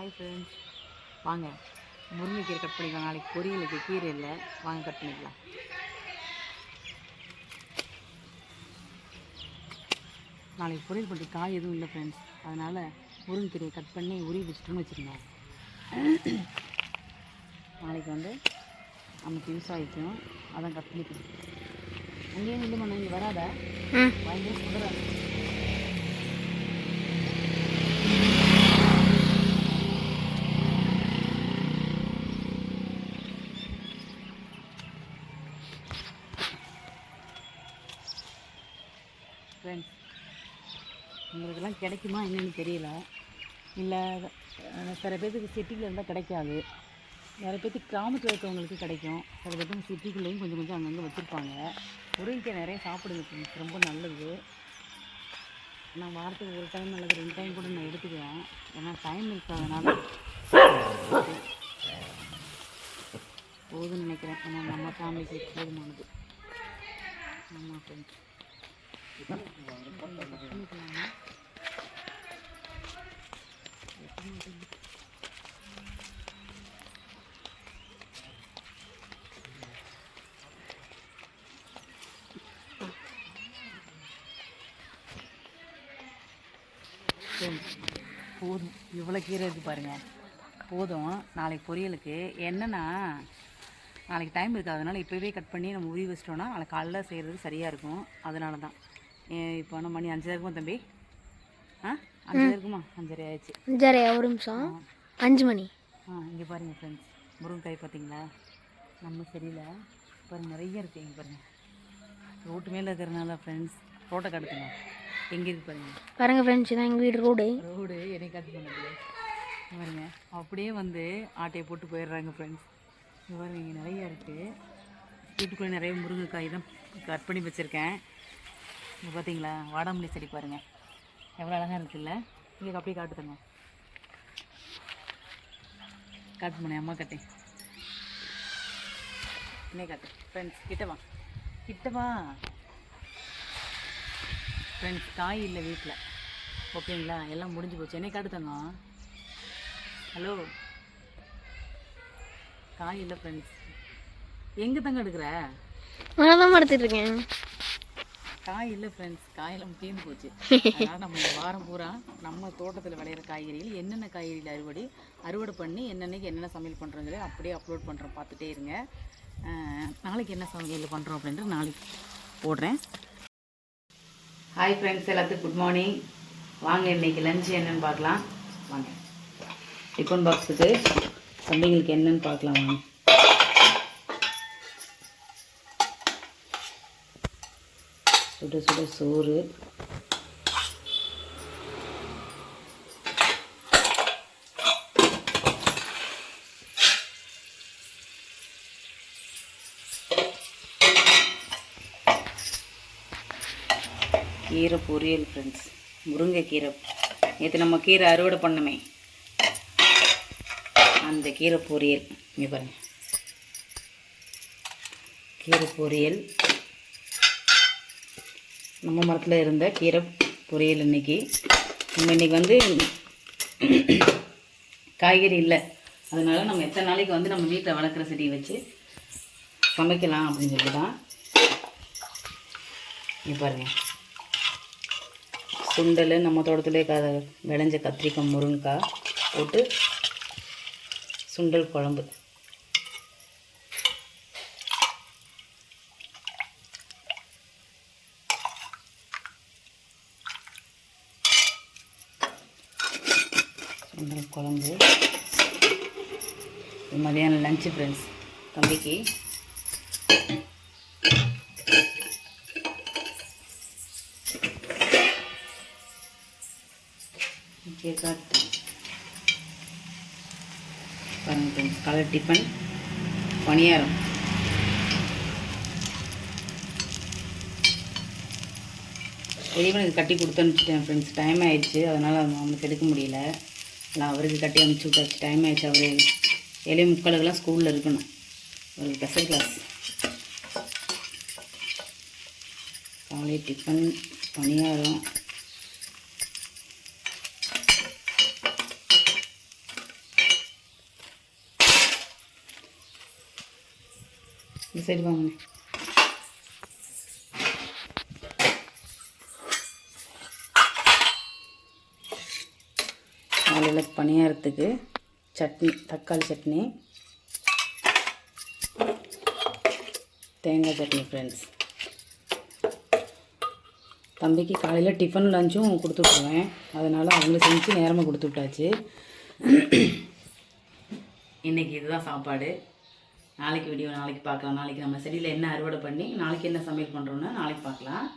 Hi friends வாங்க. முருங்கைக்கீரை cut பண்ணிக்கலாம். நாளைக்கு பொரியலுக்கு கீரை இல்லை. வாங்க கட் பண்ணிக்கலாம். நாளைக்கு பொரியல் பண்ணி காய் எதுவும் இல்லை ஃப்ரெண்ட்ஸ் அதனால் முருங்கைக்கீரையை கட் பண்ணி உருவி வச்சுட்டோன்னு வச்சுருந்தேன் நாளைக்கு வந்து நமக்கு யூஸ் ஆகிக்கும் அதான் கட் பண்ணிக்கணும் அங்கேயே நின்று பண்ண இங்கே வராதா. வாங்கி சொல்கிறேன் ஃப்ரெண்ட்ஸ் உங்களுக்கெல்லாம் கிடைக்குமா என்னென்னு தெரியல. இல்லை சில பேர்த்துக்கு சிட்டியில் இருந்தால் கிடைக்காது. நிறைய பேர்த்துக்கு கிராமத்தில் இருக்கிறவங்களுக்கு கிடைக்கும். சில பேர்த்துக்கு சிட்டிக்குள்ளேயும் கொஞ்சம் கொஞ்சம் அங்கங்கே வச்சுருப்பாங்க. முருங்கைக்காய் நிறைய சாப்பிடுங்க ரொம்ப நல்லது. நான் வாரத்துக்கு ஒரு டைம் அல்லது ரெண்டு டைம் கூட நான் எடுத்துக்குவேன். ஏன்னா டைம் இருக்காதனால போதுன்னு நினைக்கிறேன். ஏன்னா நம்ம ஃபேமிலிக்கு போதுமானது. ஆமாம் ஃப்ரெண்ட்ஸ் போதும். இவ்வளோ கீரை இருக்குது பாருங்கள் போதும். நாளைக்கு பொரியலுக்கு என்னென்னா நாளைக்கு டைம் இருக்காதனால இப்போவே கட் பண்ணி நம்ம உரி வச்சிட்டோன்னா நாளைக்கு காலைல செய்கிறது சரியாக இருக்கும். அதனால தான் இப்போ நம்ம மணி அஞ்சரை இருக்குமா தம்பி? ஆ அஞ்சரை இருக்குமா? அஞ்சரை ஆயிடுச்சு. அஞ்சரை ஒரு நிமிஷம். அஞ்சு மணி. ஆ இங்கே பாருங்கள் ஃப்ரெண்ட்ஸ் முருங்கைக்காய் பார்த்தீங்களா நம்ம செடியில் பாருங்க நிறைய இருக்குது இங்கே பாருங்கள் ரோட்டு மேலே இருக்கிறனால ஃப்ரெண்ட்ஸ் ரோட்டை காட்டுங்க எங்கே இருக்கு பாருங்கள் பாருங்க ஃப்ரெண்ட்ஸ் இதான் எங்கள் வீடு ரோடு ரோடு என்னை காட்டு பண்ணது பாருங்க. அப்படியே வந்து ஆட்டையை போட்டு போயிடுறாங்க ஃப்ரெண்ட்ஸ் இங்க பாருங்க இங்கே நிறைய இருக்குது வீட்டுக்குள்ளே நிறைய முருங்கைக்காய் தான் கட் பண்ணி வச்சுருக்கேன். இங்கே பார்த்தீங்களா வாடாமல்லி செடி பாருங்கள் எவ்வளோ அழகாக இருக்குல்ல? இங்கே அப்படியே காட்டுதுங்க. காட்டு பண்ணேன் அம்மா கட்டேன் என்ன காட்டு. ஃப்ரெண்ட்ஸ் கிட்டவா கிட்டவா ஃப்ரெண்ட்ஸ் காய் இல்லை வீட்டில் ஓகேங்களா? எல்லாம் முடிஞ்சு போச்சு. என்னை காட்டுத்தங்க ஹலோ காய் இல்லை ஃப்ரெண்ட்ஸ் எங்கே தங்க எடுக்கிற? நான் தான் எடுத்துட்டு இருக்கேன். காய் இல்லை ஃப்ரெண்ட்ஸ் காயெல்லாம் தீர்ந்து போச்சு. அதனால் நம்ம இந்த வாரம் பூரா நம்ம தோட்டத்தில் விளையிற காய்கறிகள் என்னென்ன காய்கறிகள் அறுவடை அறுவடை பண்ணி என்னென்னக்கு என்னென்ன சமையல் பண்ணுறோங்கிறது அப்படியே அப்லோட் பண்ணுறோம் பார்த்துட்டே இருங்க. நாளைக்கு என்ன சமையல் பண்ணுறோம் அப்படின்ட்டு நாளைக்கு போடுறேன். ஹாய் ஃப்ரெண்ட்ஸ் எல்லாத்துக்கும் குட் மார்னிங் வாங்க இன்னைக்கு லஞ்ச் என்னன்னு பார்க்கலாம். வாங்க. டிஃபன் பாக்ஸுக்கு தம்பிங்களுக்கு என்னன்னு பார்க்கலாம் வாங்க. சுட சுட சோறு. கீரை பொரியல் ஃப்ரெண்ட்ஸ் முருங்கைக்கீரை. நேற்று நம்ம கீரை அறுவடை பண்ணமே. அந்த கீரை பொரியல். இங்கே பாருங்க. கீரை பொரியல். நம்ம மரத்தில் இருந்த கீரை பொரியல் இன்னைக்கு. நம்ம இன்றைக்கி வந்து காய்கறி இல்லை. அதனால் நம்ம எத்தனை நாளைக்கு வந்து நம்ம வீட்டில் வளர்க்குற செடியை வச்சு சமைக்கலாம் அப்படின்னு சொல்லி தான் இங்கே பாருங்கள் சுண்டல் நம்ம தோட்டத்திலே க விளைஞ்ச கத்திரிக்காய் முருங்கைக்காய் போட்டு சுண்டல் குழம்பு. சுண்டல் குழம்பு. இது மதியானம் லஞ்சு ஃப்ரெண்ட்ஸ் தம்பிக்கு. ஓகே பாருங்கள் ஃப்ரெண்ட்ஸ் டிஃபன் பணியாரம். வெளிவனுக்கு கட்டி கொடுத்து அனுப்பிச்சிட்டேன் ஃப்ரெண்ட்ஸ் டைம் ஆயிடுச்சு அதனால் அவனுக்கு எடுக்க முடியல. நான் அவருக்கு கட்டி அனுப்பிச்சி விட்டாச்சு. டைம் ஆயிடுச்சு. அவர் ஏழே முக்காலுக்கெல்லாம் ஸ்கூலில் இருக்கணும். ஒரு ஸ்பெஷல் கிளாஸ் காலை டிஃபன் பணியாரம். இந்த சைடு வாங்க. காலையில் பணியாரத்துக்கு. சட்னி தக்காளி சட்னி. தேங்காய் சட்னி ஃப்ரெண்ட்ஸ் தம்பிக்கு காலையில் டிஃபன் லஞ்சும் கொடுத்து விட்ருவேன் அதனால் அவங்களுக்கு செஞ்சு நேரமாக கொடுத்து விட்டாச்சு. இன்றைக்கி இதுதான் சாப்பாடு. நாளைக்கு வீடியோ நாளைக்கு பார்க்கலாம். நாளைக்கு நம்ம செடியில் என்ன அறுவடை பண்ணி நாளைக்கு என்ன சமையல் பண்ணுறோன்னு நாளைக்கு பார்க்கலாம்.